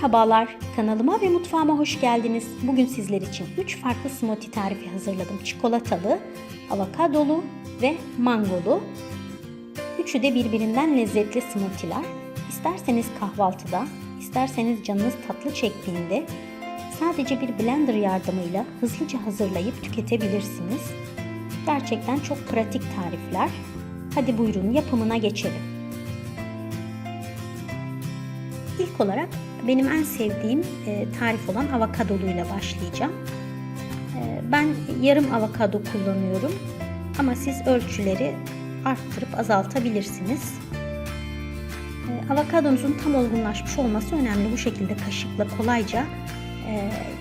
Merhabalar, kanalıma ve mutfağıma hoş geldiniz. Bugün sizler için 3 farklı smoothie tarifi hazırladım. Çikolatalı, avokadolu ve mangolu. Üçü de birbirinden lezzetli smoothie'ler. İsterseniz kahvaltıda, isterseniz canınız tatlı çektiğinde sadece bir blender yardımıyla hızlıca hazırlayıp tüketebilirsiniz. Gerçekten çok pratik tarifler. Hadi buyurun yapımına geçelim. İlk olarak benim en sevdiğim e, tarif olan avokadoluyla başlayacağım. E, ben yarım avokado kullanıyorum ama siz ölçüleri arttırıp azaltabilirsiniz. E, avokadonuzun tam olgunlaşmış olması önemli. Bu şekilde kaşıkla kolayca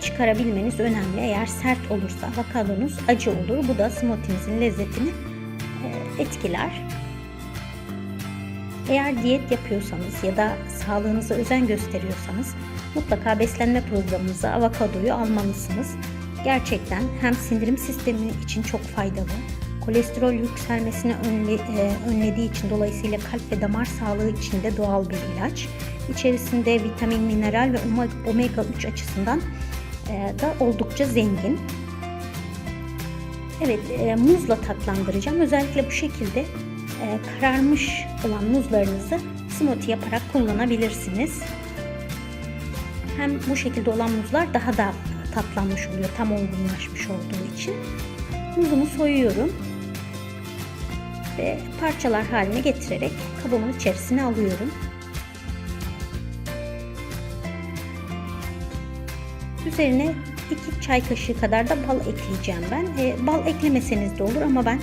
çıkarabilmeniz önemli. Eğer sert olursa avokadonuz acı olur. Bu da smoothie'nizin lezzetini etkiler. Eğer diyet yapıyorsanız ya da sağlığınıza özen gösteriyorsanız mutlaka beslenme programınıza avokadoyu almalısınız. Gerçekten hem sindirim sistemi için çok faydalı, kolesterol yükselmesini e, önlediği için dolayısıyla kalp ve damar sağlığı için de doğal bir ilaç. İçerisinde vitamin, mineral ve omega 3 açısından e, da oldukça zengin. Evet, e, muzla tatlandıracağım. Özellikle bu şekilde kararmış olan muzlarınızı smoothie yaparak kullanabilirsiniz. Hem bu şekilde olan muzlar daha da tatlanmış oluyor tam olgunlaşmış olduğu için. Muzumu soyuyorum ve parçalar haline getirerek kabımın içerisine alıyorum. Üzerine 2 çay kaşığı kadar da bal ekleyeceğim ben. E, bal eklemeseniz de olur ama ben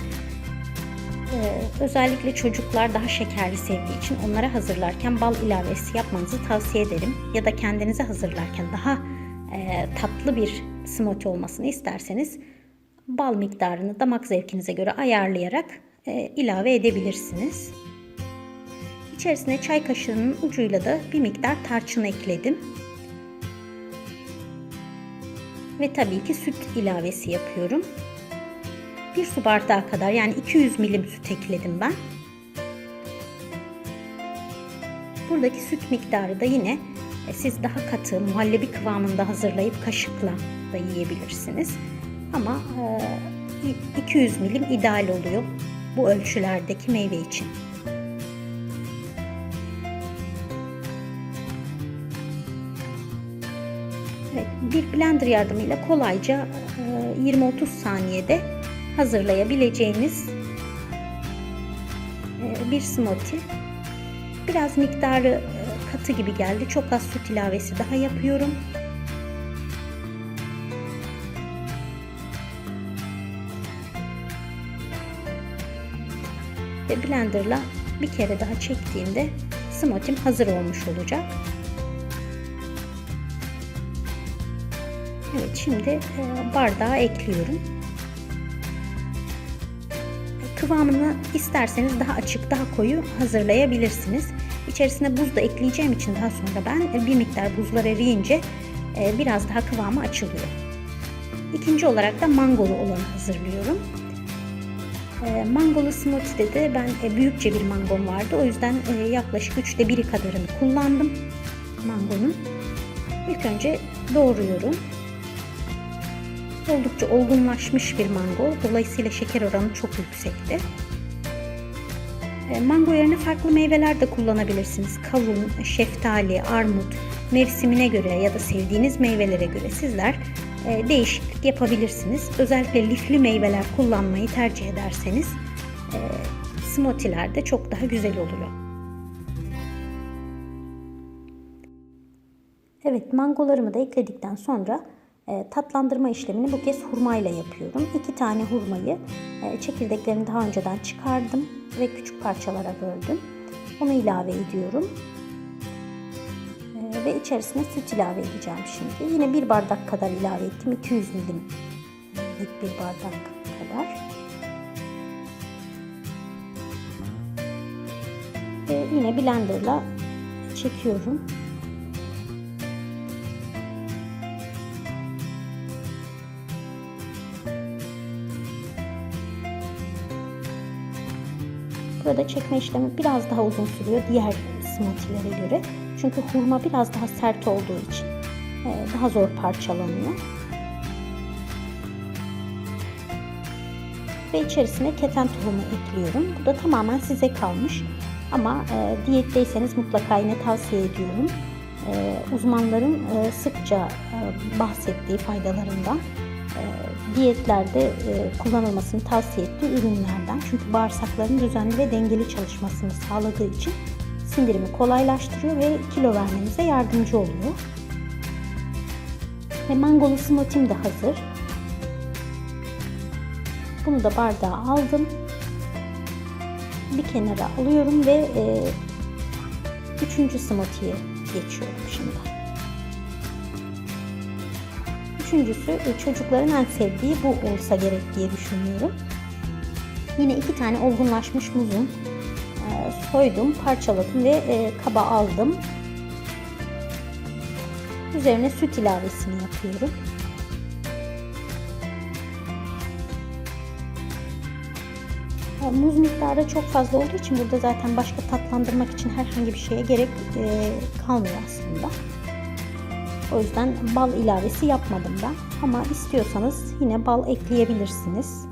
özellikle çocuklar daha şekerli sevdiği için onlara hazırlarken bal ilavesi yapmanızı tavsiye ederim. Ya da kendinize hazırlarken daha e, tatlı bir smoothie olmasını isterseniz bal miktarını damak zevkinize göre ayarlayarak e, ilave edebilirsiniz. İçerisine çay kaşığının ucuyla da bir miktar tarçın ekledim. Ve tabii ki süt ilavesi yapıyorum. 1 su bardağı kadar yani 200 milim süt ekledim ben. Buradaki süt miktarı da yine e, siz daha katı muhallebi kıvamında hazırlayıp kaşıkla da yiyebilirsiniz. Ama 200 e, milim ideal oluyor bu ölçülerdeki meyve için. Evet, bir blender yardımıyla kolayca 20-30 e, saniyede hazırlayabileceğiniz e, bir smoothie. Biraz miktarı e, katı gibi geldi. Çok az süt ilavesi daha yapıyorum. Ve blenderla bir kere daha çektiğimde smoothie'm hazır olmuş olacak. Evet şimdi e, bardağa ekliyorum. Kıvamını isterseniz daha açık, daha koyu hazırlayabilirsiniz. İçerisine buz da ekleyeceğim için daha sonra ben bir miktar buzlar eriyince e, biraz daha kıvamı açılıyor. İkinci olarak da mangolu olanı hazırlıyorum. E, mangolu smoothie'de de ben e, büyükçe bir mangom vardı. O yüzden yaklaşık üçte biri kadarını kullandım mangonun. İlk önce doğruyorum oldukça olgunlaşmış bir mango. Dolayısıyla şeker oranı çok yüksekti. E, mango yerine farklı meyveler de kullanabilirsiniz. Kavun, şeftali, armut, mevsimine göre ya da sevdiğiniz meyvelere göre sizler e, değişiklik yapabilirsiniz. Özellikle lifli meyveler kullanmayı tercih ederseniz e, smoothie'ler de çok daha güzel oluyor. Evet mangolarımı da ekledikten sonra tatlandırma işlemini bu kez hurmayla yapıyorum. İki tane hurmayı e, çekirdeklerini daha önceden çıkardım ve küçük parçalara böldüm. Onu ilave ediyorum. E, ve içerisine süt ilave edeceğim şimdi. Yine bir bardak kadar ilave ettim. 200 milim bir bardak kadar. Ve yine blenderla çekiyorum. Burada çekme işlemi biraz daha uzun sürüyor diğer smoothie'lere göre. Çünkü hurma biraz daha sert olduğu için e, daha zor parçalanıyor. Ve içerisine keten tohumu ekliyorum. Bu da tamamen size kalmış. Ama e, diyetteyseniz mutlaka yine tavsiye ediyorum. E, uzmanların sıkça bahsettiği faydalarından diyetlerde e, kullanılmasını tavsiye ettiği ürünlerden. Çünkü bağırsakların düzenli ve dengeli çalışmasını sağladığı için sindirimi kolaylaştırıyor ve kilo vermenize yardımcı oluyor. Ve mangolu smoothie'm de hazır. Bunu da bardağa aldım. Bir kenara alıyorum ve e, üçüncü smoothie'ye geçiyorum şimdi. Üçüncüsü e, çocukların en sevdiği bu olsa gerek diye düşünüyorum. Yine iki tane olgunlaşmış muzun e, soydum, parçaladım ve e, kaba aldım. Üzerine süt ilavesini yapıyorum. Muz miktarı çok fazla olduğu için burada zaten başka tatlandırmak için herhangi bir şeye gerek kalmıyor aslında. O yüzden bal ilavesi yapmadım ben. Ama istiyorsanız yine bal ekleyebilirsiniz.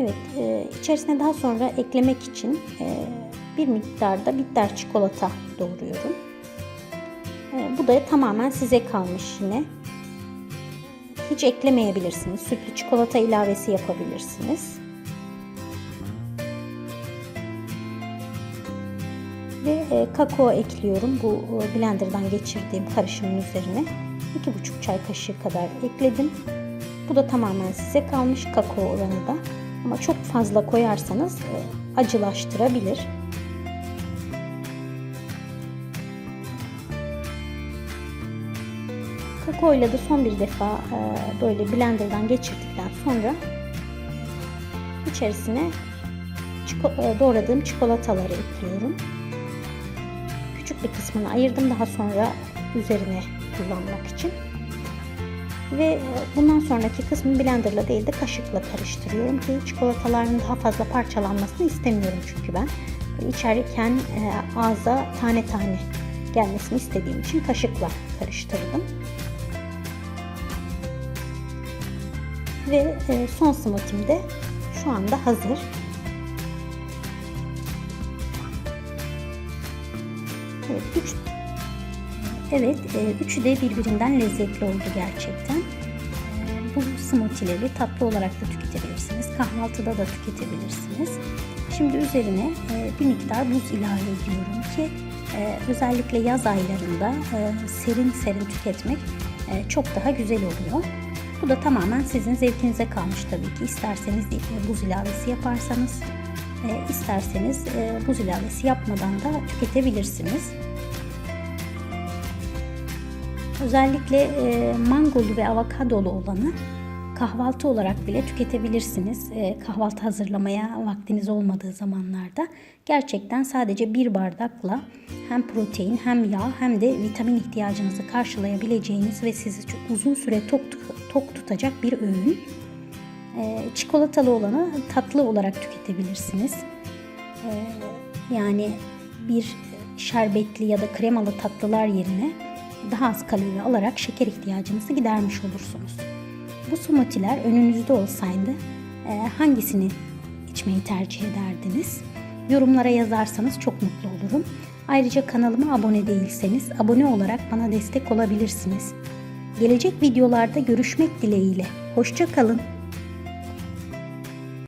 Evet, e, içerisine daha sonra eklemek için e, bir miktarda bitter çikolata doğruyorum. E, bu da tamamen size kalmış yine. Hiç eklemeyebilirsiniz. Sütlü çikolata ilavesi yapabilirsiniz. Ve e, kakao ekliyorum. Bu e, blenderdan geçirdiğim karışımın üzerine. 2,5 çay kaşığı kadar ekledim. Bu da tamamen size kalmış kakao oranı da. Ama çok fazla koyarsanız e, acılaştırabilir. İle de son bir defa e, böyle blenderdan geçirdikten sonra içerisine e, doğradığım çikolataları ekliyorum. Küçük bir kısmını ayırdım daha sonra üzerine kullanmak için. Ve bundan sonraki kısmı blenderla değil de kaşıkla karıştırıyorum ki çikolataların daha fazla parçalanmasını istemiyorum çünkü ben. İçerken e, ağza tane tane gelmesini istediğim için kaşıkla karıştırdım. Ve e, son smoothie'm de şu anda hazır. Evet, üç, evet e, üçü de birbirinden lezzetli oldu gerçekten. Bu smoothie'leri tatlı olarak da tüketebilirsiniz. Kahvaltıda da tüketebilirsiniz. Şimdi üzerine e, bir miktar buz ilave ediyorum ki özellikle yaz aylarında serin serin tüketmek çok daha güzel oluyor. Bu da tamamen sizin zevkinize kalmış tabii ki. İsterseniz buz ilavesi yaparsanız, e, isterseniz e, buz ilavesi yapmadan da tüketebilirsiniz. Özellikle e, mangolu ve avokadolu olanı kahvaltı olarak bile tüketebilirsiniz. E, kahvaltı hazırlamaya vaktiniz olmadığı zamanlarda gerçekten sadece bir bardakla hem protein hem yağ hem de vitamin ihtiyacınızı karşılayabileceğiniz ve sizi çok uzun süre tok, tok tutacak bir öğün. E, çikolatalı olanı tatlı olarak tüketebilirsiniz. E, yani bir şerbetli ya da kremalı tatlılar yerine daha az kalori alarak şeker ihtiyacınızı gidermiş olursunuz. Bu smoothie'ler önünüzde olsaydı e, hangisini içmeyi tercih ederdiniz? Yorumlara yazarsanız çok mutlu olurum. Ayrıca kanalıma abone değilseniz abone olarak bana destek olabilirsiniz. Gelecek videolarda görüşmek dileğiyle. Hoşça kalın.